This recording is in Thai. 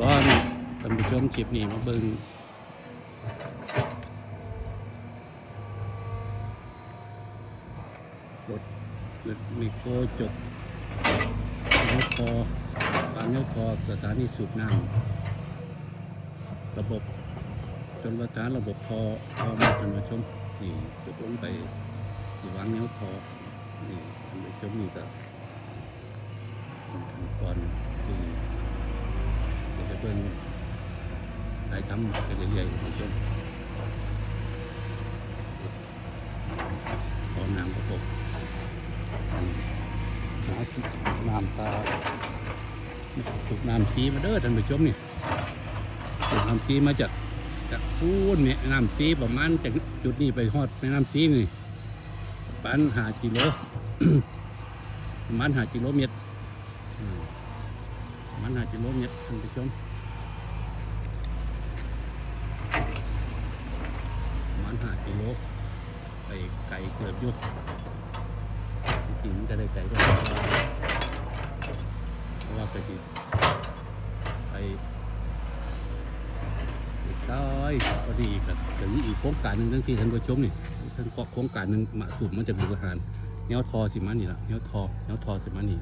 ก่อนท่านผู้ชมคลิปนี้มาเบิ่งรถรถมิโครจบเนื้อคอปานเนื้อคอสถานีสูบน้ำระบบจนประทานระบบพอพอมาท่านผู้ชมนี่จบลงไปที่วางเนื้อคอนี่ท่านผู้ชมนี่ก็ ตอนที่เสร็จแล้วเพิ่นถ่ายทำไปเรื่อยๆคุณผู้ชมขอน้ำประกบน้ำน้ำตาสูบน้ำซีมาเด้อท่านผู้ชมนี่สูบน้ำซีมาจากจากพูนแม่ยน้ำซีประมาณจากจุดนี้ไปฮอดแม่น้ำซีนี่ประมาณหากิโลประมาณหากิโลเมตร มันอาจจะล้มเนี่ยท่านผู้ชมมันหากิโลไปไกลเกือบยุบจริงๆมันก็ได้ไกลกว่าเพราะว่าไปสิไปต้อยพอดีกับถึงอีกโครงการหนึ่งทั้งที่ท่านผู้ชมนี่ทั้งโครงการหนึ่งมาสูบมันจะมีอาหารเนี้ยทอสิมันนี่ละเนี้ยทอเนี้ยทอสิมันนี่